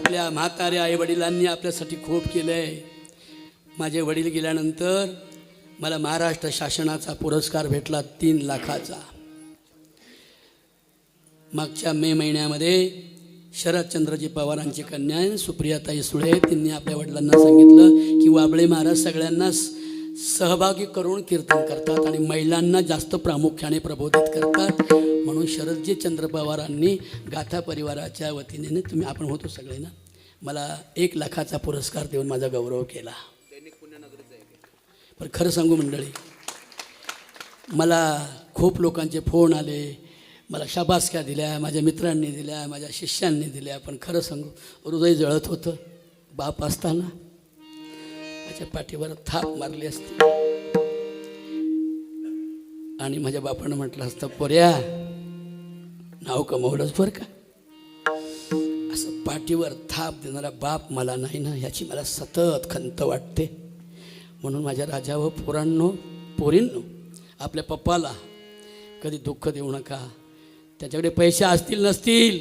आपल्या म्हाताऱ्या आई वडिलांनी आपल्यासाठी खूप केलं आहे माझे वडील गेल्यानंतर मला महाराष्ट्र शासनाचा पुरस्कार भेटला तीन लाखाचा. मागच्या मे महिन्यामध्ये शरदचंद्रजी पवारांची कन्या सुप्रियाताई सुळे त्यांनी आपल्या वडिलांना सांगितलं की वाबळे महाराज सगळ्यांना सहभागी करून कीर्तन करतात आणि महिलांना जास्त प्रामुख्याने प्रबोधित करतात. म्हणून शरदजी चंद्र पवारांनी गाथा परिवाराच्या वतीने तुम्ही आपण होतो सगळे ना मला एक लाखाचा पुरस्कार देऊन माझा गौरव केला. पण खरं सांगू मंडळी मला खूप लोकांचे फोन आले मला शाबासक्या दिल्या माझ्या मित्रांनी दिल्या माझ्या शिष्यांनी दिल्या पण खरं सांगू हृदय जळत होतं. बाप असताना माझ्या पाठीवर थाप मारली असती. आणि माझ्या बापानं म्हटलं असतं पोऱ्या नाव कमवलंच बरं का? असं पाठीवर थाप देणारा बाप मला नाही ना ह्याची मला सतत खंत वाटते. म्हणून माझ्या राजा व पोरांनो पोरींनो आपल्या पप्पाला कधी दुःख देऊ नका. त्याच्याकडे पैसे असतील नसतील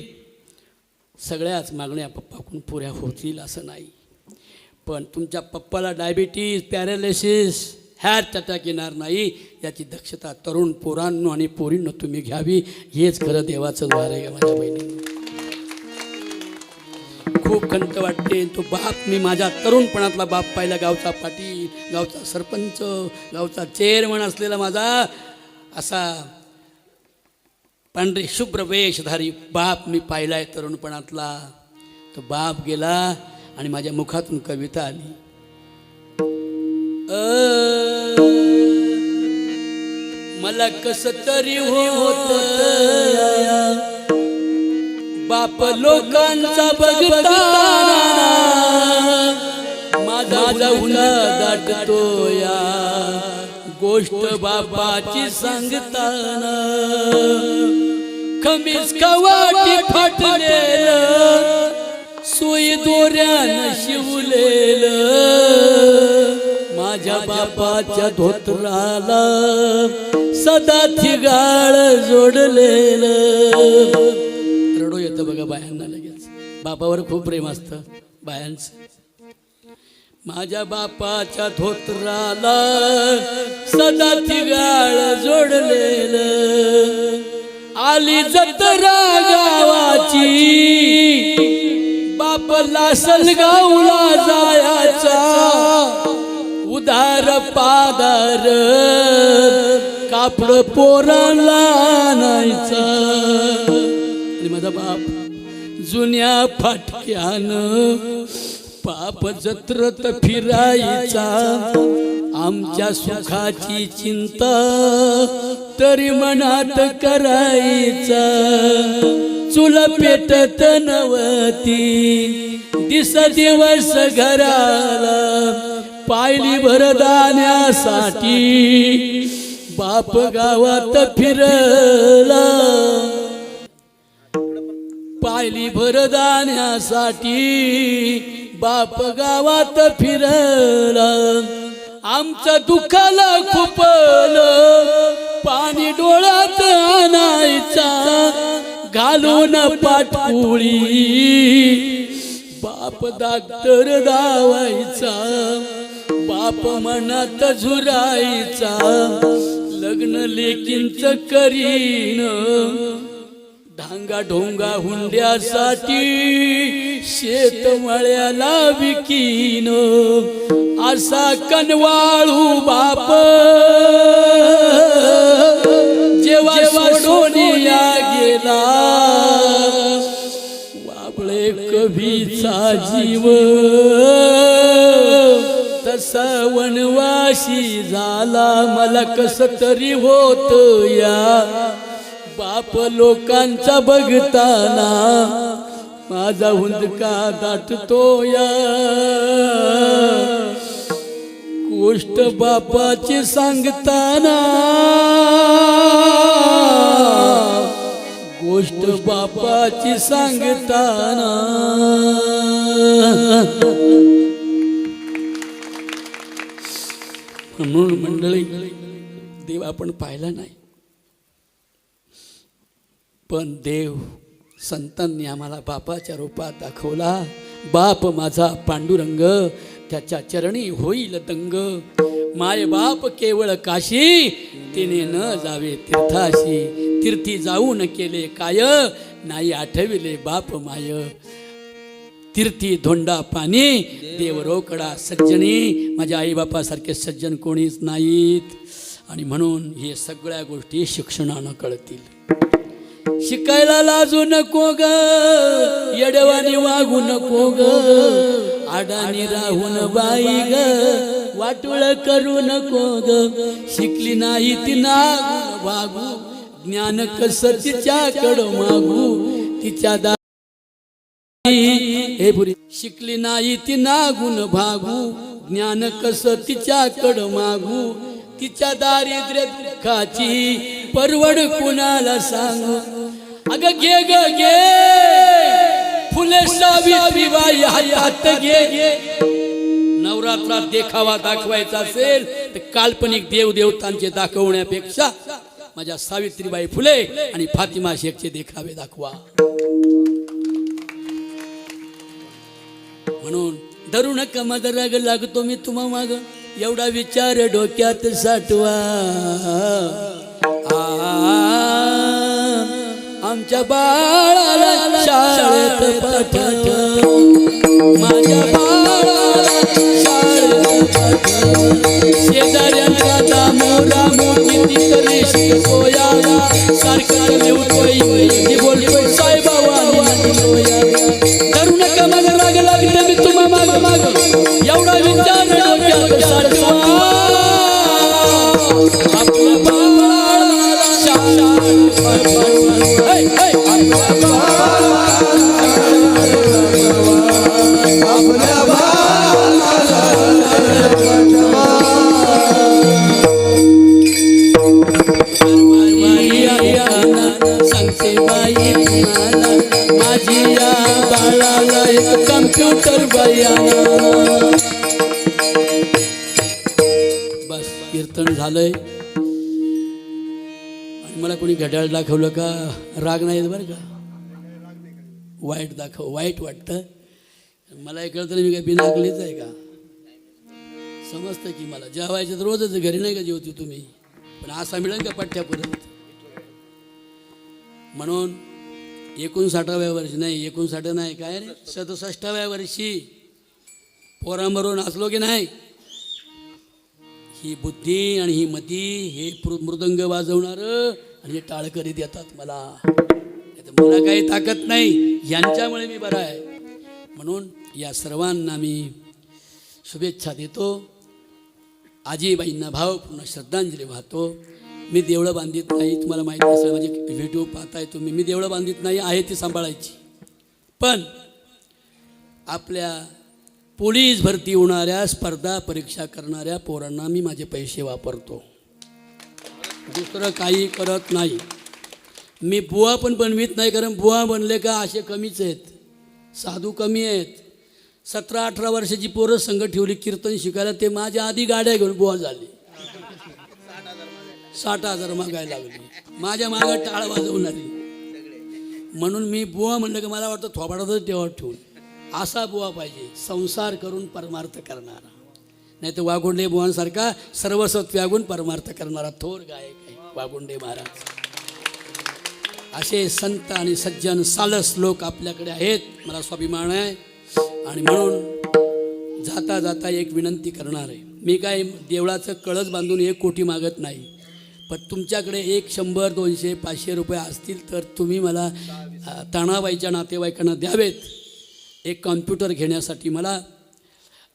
सगळ्याच मागण्या पप्पाकडून पुऱ्या होतील असं नाही. पण तुमच्या पप्पाला डायबिटीज पॅरालिसिस ह्यात अटॅक येणार नाही. याची दक्षता तरुण पोरांनो आणि पोरींनो तुम्ही घ्यावी. हेच खरं देवाचं द्वार आहे माझ्या बहिणी? खूप खंत वाटते. तो बाप मी माझ्या तरुणपणातला बाप पाहिला गावचा पाटील गावचा सरपंच गावचा चेअरमन असलेला माझा असा पांढरे शुभ्र वेशधारी बाप मी पाहिलाय तरुणपणातला. तो बाप गेला आणि माझ्या मुखातून कविता आली. अ, मला कस तरी होत? बाप लोकांचा बघताना माझा उन्हा दाटतो या गोष्ट बापाची सांगताना. खमीस कवाटी फाटलेलं सुई दोऱ्यानं शिवलेलं. माझ्या बापाच्या धोत्राला सदा थिगाळ जोडलेलं. रडू येतं बघा बायांना लगेच. बापावर खूप प्रेम असतं. बायांचं. माझ्या बापाच्या धोत्राला सदा थिगाळ जोडलेलं. आली जत्रा गावाची. बाप लासलगावला जायाचा. उदार पादार कापड पोराला आणायचा. आणि माझा बाप जुन्या फाटक्यानं पाप जत्रत फिरायचा. आमच्या सुखाची चिंता तरी मनात करायचा. चुल पेटत नवती दिस दिवस घराला पायली भरदाण्यासाठी बाप गावात फिरला. पायली भरदाण्यासाठी बाप गावात फिरला. आमचं दुःखाला खुपलं. पाणी डोळ्यात आणायचा. घालून पाठपुळी बाप डाक्टर दावायचा बाप मनात झुरायचा लग्न लेकींच करीन. धांगा ढोंगा हुंड्यासाठी शेतमळ्याला विकीन. असा कनवाळू बाप जेव्हा सोनिया गेला वाबळे कवीचा जीव. तसा वनवाशी झाला मला कस तरी होत या. बाप लोकांचा बघताना माझा हुंदका दाटतो या. गोष्ट बापाची सांगताना गोष्ट बापाची सांगताना म्हणून मंडळी देव आपण पाहिला नाही. पण देव संतांनी आम्हाला बापाच्या रूपात दाखवला. बाप माझा पांडुरंग त्याच्या चरणी होईल दंग. माय बाप केवळ काशी तिने न जावे तीर्थाशी. तीर्थी जाऊन केले काय नाही आठविले बाप माय. तीर्थी धोंडा पाणी देव रोकडा सज्जनी. माझ्या आईबापासारखे सज्जन कोणीच नाहीत. आणि म्हणून हे सगळ्या गोष्टी शिक्षणानं कळतील. शिकायला लाजू नको ग. येडवानी वागू नको ग. आडानी राहून बाई ग. वाटुळ करू नको ग. शिकली नाही तिना वागू. ज्ञान कस तिच्याकडं मागू. तिच्या दा हे पुरी शिकली नाही ती नागुण भागू. ज्ञान कस तिच्याकड मागू? तिच्या दारिद्र्य दुःखाची परवड कुणाला सांगू? अग घे ग घे. फुले सावित्री बाई हातात घे. नवरात्रात देखावा दाखवायचा असेल तर काल्पनिक देव देवतांचे दाखवण्यापेक्षा माझ्या सावित्रीबाई फुले आणि फातिमा शेखचे देखावे दाखवा. म्हणून धरू नका राग लागतो मी तुम्हा माग. एवढा विचार डोक्यात साठवा. आमच्या बाळाला शाळेत पाठवा. माझ्या बाळाला शाळेत पाठवा. शेजाऱ्यांचा दामोरा मोठी तरी शिकवया सारखं लिहतोय बोलतोय साहेब कम्प्युटर बस कीर्तन झालंय. आणि मला कोणी घड्याळ दाखवलं का? राग नाही बरं का? वाईट दाखव वाईट वाटतं. मला हे कळतं मी काय बिनाकलीच आहे का? समजतं की मला. जेवायचं तर रोजच घरी नाही का जेवती तुम्ही? पण असा मिळेल का पठ्ठ्यापर्यंत म्हणून एकोणसाठाव्या वर्षी नाही एकोणसाठ नाही काय रे? सदुसष्टाव्या वर्षी पोरांबरोबर असलो की नाही? ही बुद्धी आणि ही मती हे मृदंग वाजवणारं आणि हे टाळकरी देतात मला. मला काही ताकद नाही. यांच्यामुळे मी बरा आहे. म्हणून या सर्वांना मी शुभेच्छा देतो. आजीबाईंना भावपूर्ण श्रद्धांजली वाहतो. मी देवळं बांधित नाही तुम्हाला माहिती असेल माझे व्हिडिओ पाहताय तुम्ही. मी देवळं बांधित नाही आहे ती सांभाळायची. पण आपल्या पोलीस भरती होणाऱ्या स्पर्धा परीक्षा करणाऱ्या पोरांना मी माझे पैसे वापरतो. दुसरं काही करत नाही. मी बुवा पण बनवीत नाही कारण बुवा बनले का असे कमीच आहेत. साधू कमी आहेत. सतरा अठरा वर्षाची पोरं संघ ठेवली कीर्तन शिकायला ते माझ्या आधी गाड्या घेऊन बुवा झाली. साठ हजार मागायला लागली. माझ्या मागं टाळ वाजवून आली. म्हणून मी बुवा म्हणलं की मला वाटतं थोबाडातच देवात ठेवून. असा बुवा पाहिजे. संसार करून परमार्थ करणारा. नाही तर वागुंडे बुवांसारखा सर्वस्व त्यागून परमार्थ करणारा थोर गायक आहे वागुंडे महाराज. असे संत आणि सज्जन सालस लोक आपल्याकडे आहेत. मला स्वाभिमान आहे. आणि म्हणून जाता जाता एक विनंती करणार आहे. मी काय देवळाचं कळस बांधून एक कोटी मागत नाही. पण तुमच्याकडे एक शंभर दोनशे पाचशे रुपये असतील तर तुम्ही मला अ, ताणाबाईच्या नातेवाईकांना द्यावेत. एक कॉम्प्युटर घेण्यासाठी मला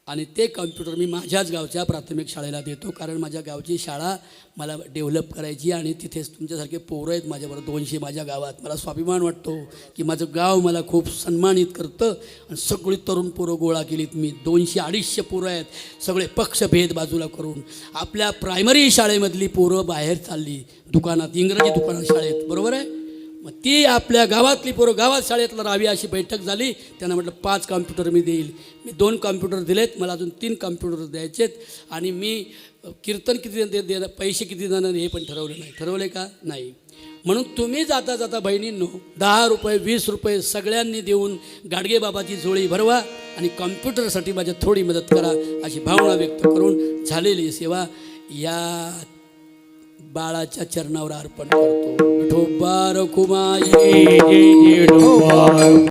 आणि ते कॉम्प्युटर मी माझ्याच गावच्या प्राथमिक शाळेला देतो कारण माझ्या गावची शाळा मला डेव्हलप करायची आणि तिथेच तुमच्यासारखे पोरं आहेत माझ्याबरोबर दोनशे माझ्या गावात. मला स्वाभिमान वाटतो की माझं गाव मला खूप सन्मानित करतं आणि सगळी तरुण पोरं गोळा केलीत मी. दोनशे अडीचशे पोरं आहेत सगळे पक्षभेद बाजूला करून. आपल्या प्रायमरी शाळेमधली पोरं बाहेर चालली दुकानात इंग्रजी दुकानात शाळेत. बरोबर आहे? मग ती आपल्या गावातली पोरं गावात शाळेतला राहावी अशी बैठक झाली. त्यांना म्हटलं पाच कॉम्प्युटर मी देईल. मी दोन कॉम्प्युटर दिलेत मला अजून तीन कॉम्प्युटर द्यायचेत. आणि मी कीर्तन किती दे दे पैसे किती देणार हे पण ठरवलं नाही. ठरवले का? नाही. म्हणून तुम्ही जाता जाता बहिणींनो दहा रुपये वीस रुपये सगळ्यांनी देऊन गाडगे बाबाची जोळी भरवा आणि कॉम्प्युटरसाठी माझ्या थोडी मदत करा अशी भावना व्यक्त करून झालेली सेवा या बाळाच्या चरणावर अर्पण करतो विठोबा रखुमाई